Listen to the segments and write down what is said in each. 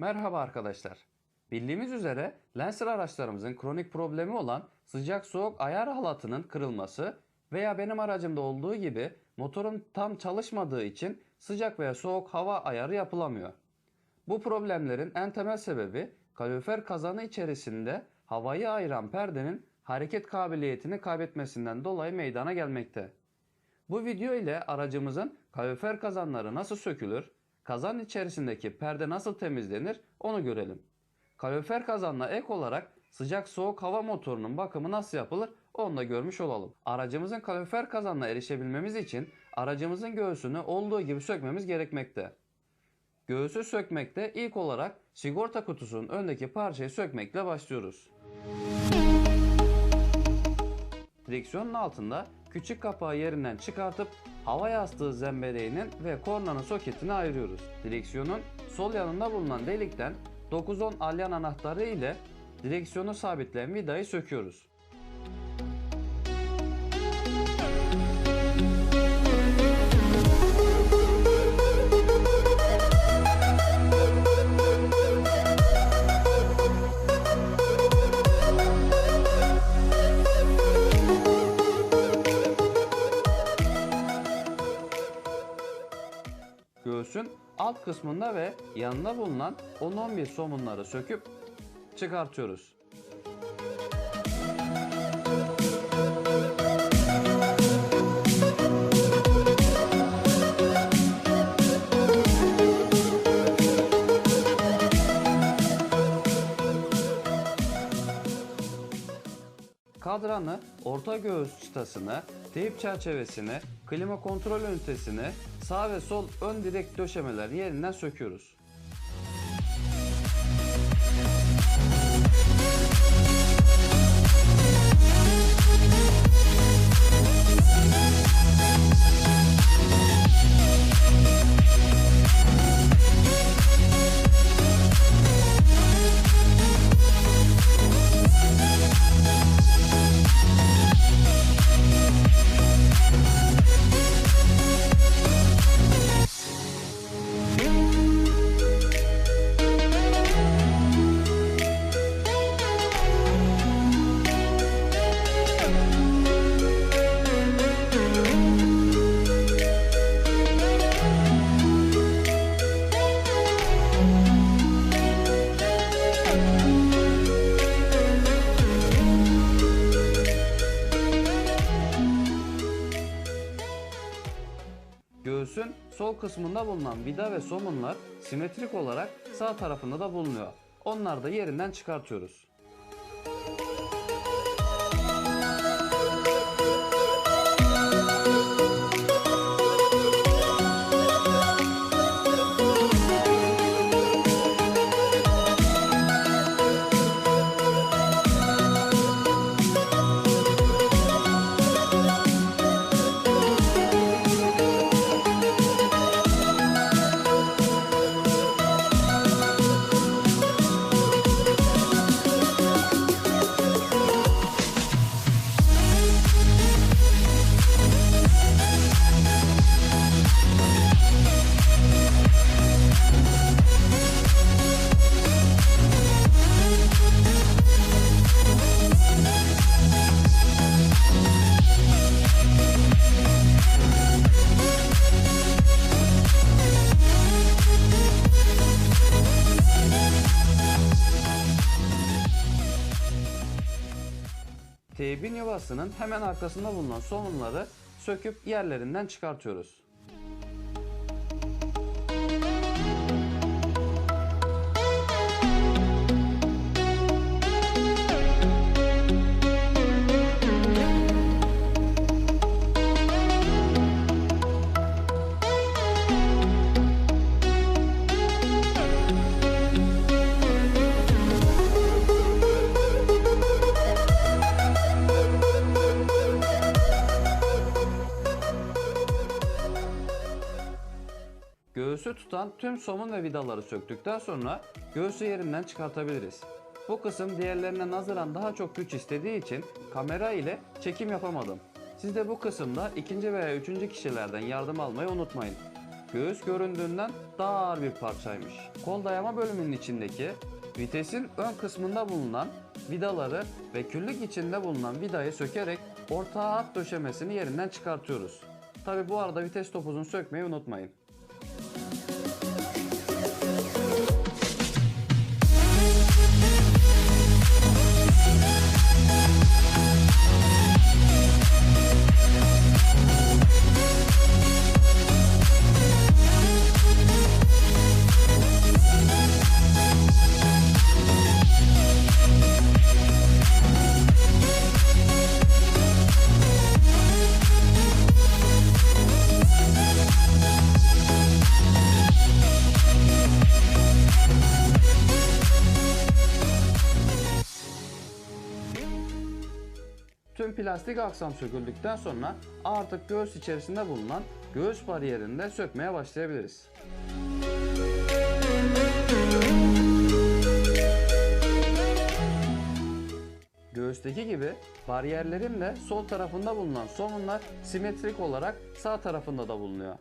Merhaba arkadaşlar. Bildiğimiz üzere Lancer araçlarımızın kronik problemi olan sıcak soğuk ayar halatının kırılması veya benim aracımda olduğu gibi motorun tam çalışmadığı için sıcak veya soğuk hava ayarı yapılamıyor. Bu problemlerin en temel sebebi kalorifer kazanı içerisinde havayı ayıran perdenin hareket kabiliyetini kaybetmesinden dolayı meydana gelmekte. Bu video ile aracımızın kalorifer kazanları nasıl sökülür, kazan içerisindeki perde nasıl temizlenir onu görelim. Kalorifer kazanla ek olarak sıcak soğuk hava motorunun bakımı nasıl yapılır onu da görmüş olalım. Aracımızın kalorifer kazanına erişebilmemiz için aracımızın göğsünü olduğu gibi sökmemiz gerekmekte. Göğsü sökmekte ilk olarak sigorta kutusunun öndeki parçayı sökmekle başlıyoruz. Direksiyonun altında küçük kapağı yerinden çıkartıp hava yastığı zembereğinin ve kornanın soketini ayırıyoruz. Direksiyonun sol yanında bulunan delikten 9-10 alyan anahtarı ile direksiyonu sabitleyen vidayı söküyoruz. Kısmında ve yanında bulunan 10-11 somunları söküp çıkartıyoruz. Kadranı, orta göğüs çıtasını, teyip çerçevesini, klima kontrol ünitesini, sağ ve sol ön direk döşemeler yerinden söküyoruz. Göğsün sol kısmında bulunan vida ve somunlar simetrik olarak sağ tarafında da bulunuyor. Onları da yerinden çıkartıyoruz. Teybin yuvasının hemen arkasında bulunan somunları söküp yerlerinden çıkartıyoruz. Göğsü tutan tüm somun ve vidaları söktükten sonra göğsü yerinden çıkartabiliriz. Bu kısım diğerlerine nazaran daha çok güç istediği için kamera ile çekim yapamadım. Siz de bu kısımda ikinci veya üçüncü kişilerden yardım almayı unutmayın. göğüs göründüğünden daha ağır bir parçaymış. Kol dayama bölümünün içindeki vitesin ön kısmında bulunan vidaları ve küllük içinde bulunan vidayı sökerek ortağa hat döşemesini yerinden çıkartıyoruz. Tabi bu arada vites topuzunu sökmeyi unutmayın. Tüm plastik aksam söküldükten sonra artık göğüs içerisinde bulunan göğüs bariyerini de sökmeye başlayabiliriz. Göğüsteki gibi bariyerlerin de sol tarafında bulunan somunlar simetrik olarak sağ tarafında da bulunuyor.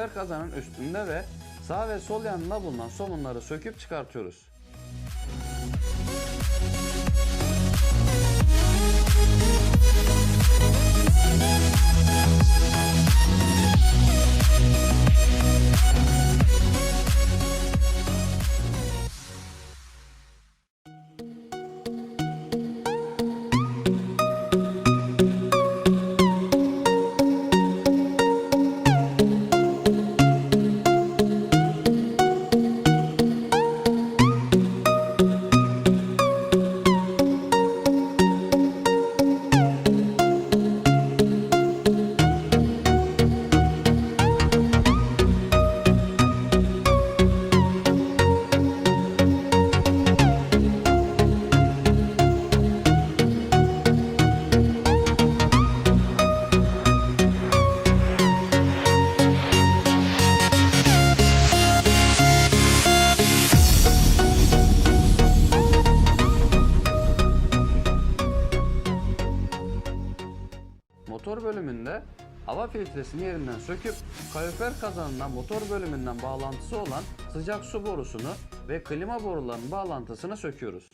Kalorifer kazanın üstünde ve sağ ve sol yanında bulunan somunları söküp çıkartıyoruz. Filtresini yerinden söküp kalorifer kazanına motor bölümünden bağlantısı olan sıcak su borusunu ve klima borularının bağlantısını söküyoruz.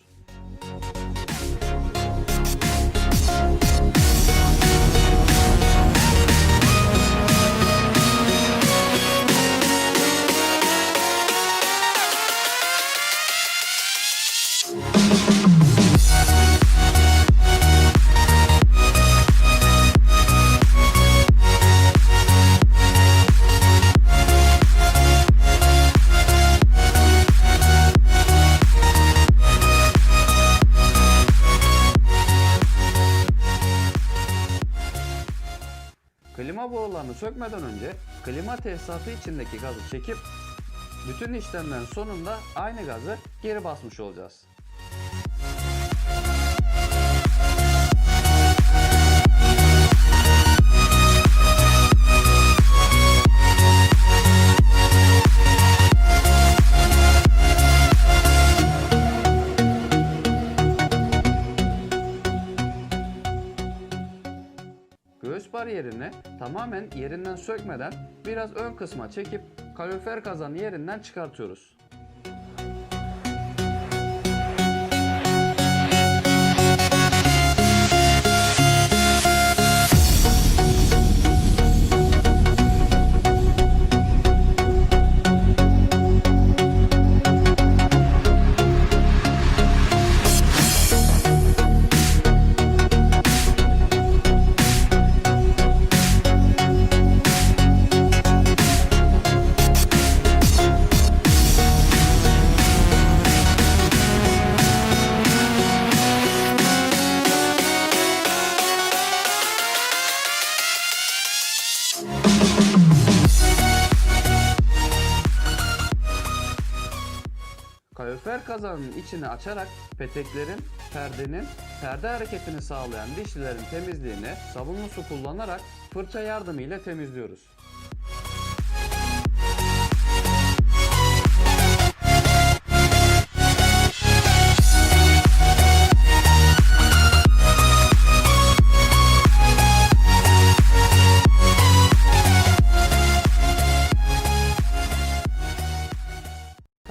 Sökmeden önce klima tesisatı içindeki gazı çekip bütün işlemlerin sonunda aynı gazı geri basmış olacağız. Göğüs bariyerini tamamen yerinden sökmeden biraz ön kısma çekip kalorifer kazanı yerinden çıkartıyoruz. Kalorifer kazanın içini açarak peteklerin, perdenin, perde hareketini sağlayan dişlilerin temizliğini sabunlu su kullanarak fırça yardımıyla temizliyoruz.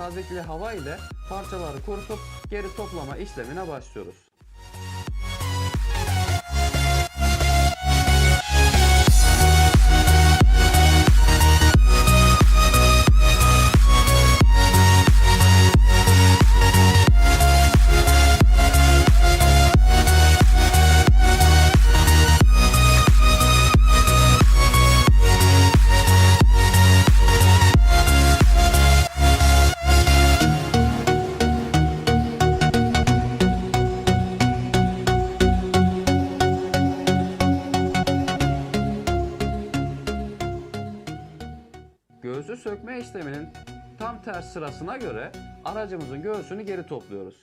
Tazekli hava ile parçaları kurutup geri toplama işlemine başlıyoruz. Sökme işleminin tam ters sırasına göre aracımızın göğsünü geri topluyoruz.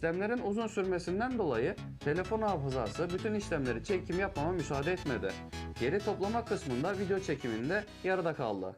İşlemlerin uzun sürmesinden dolayı telefon hafızası bütün işlemleri çekim yapmama müsaade etmedi. Geri toplama kısmında video çekiminde yarıda kaldı.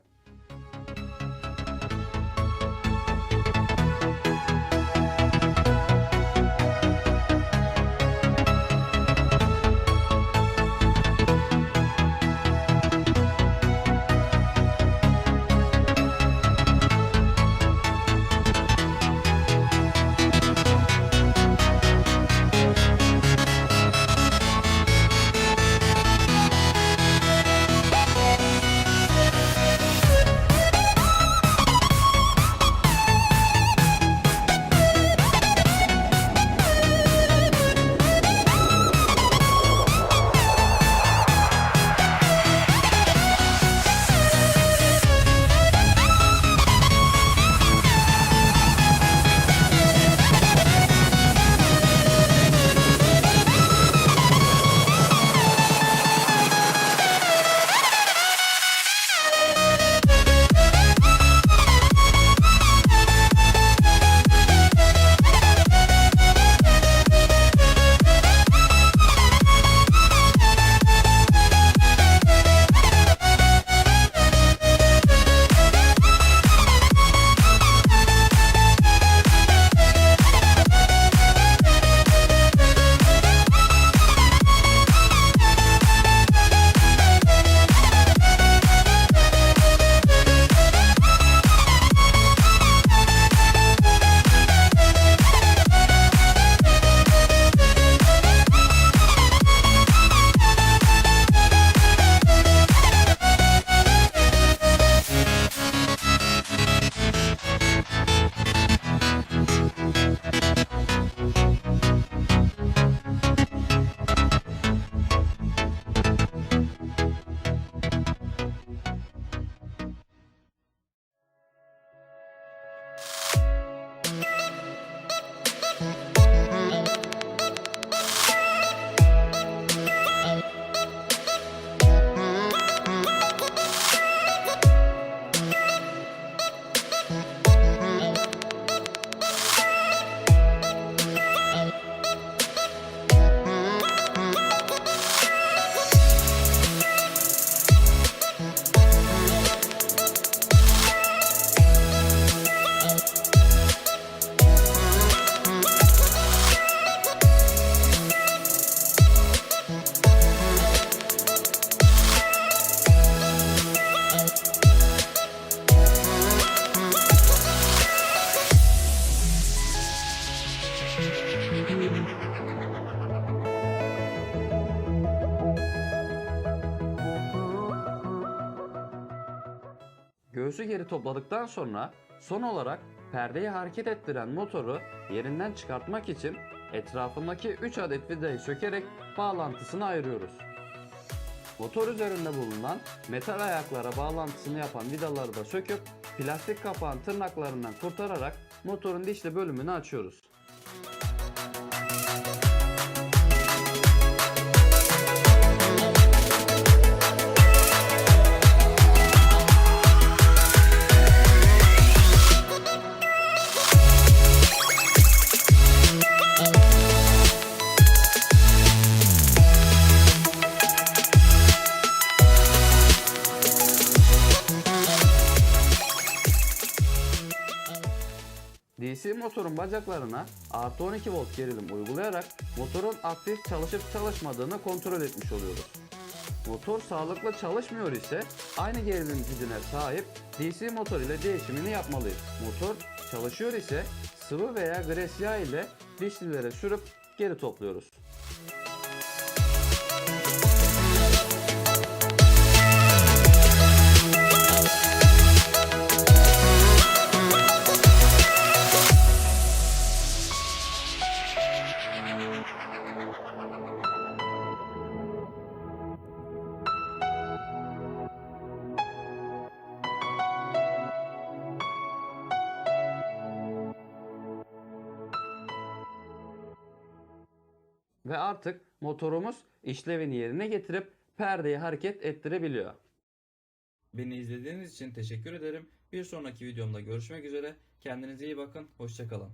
Geri topladıktan sonra son olarak perdeyi hareket ettiren motoru yerinden çıkartmak için etrafındaki 3 adet vidayı sökerek bağlantısını ayırıyoruz. Motor üzerinde bulunan metal ayaklara bağlantısını yapan vidaları da söküp plastik kapağın tırnaklarından kurtararak motorun dişli bölümünü açıyoruz. DC motorun bacaklarına artı 12 volt gerilim uygulayarak motorun aktif çalışıp çalışmadığını kontrol etmiş oluyoruz. Motor sağlıklı çalışmıyor ise aynı gerilim gücüne sahip DC motor ile değişimini yapmalıyız. Motor çalışıyor ise sıvı veya gres yağ ile dişlilere sürüp geri topluyoruz. Ve artık motorumuz işlevini yerine getirip perdeyi hareket ettirebiliyor. Beni izlediğiniz için teşekkür ederim. Bir sonraki videomda görüşmek üzere. Kendinize iyi bakın. Hoşçakalın.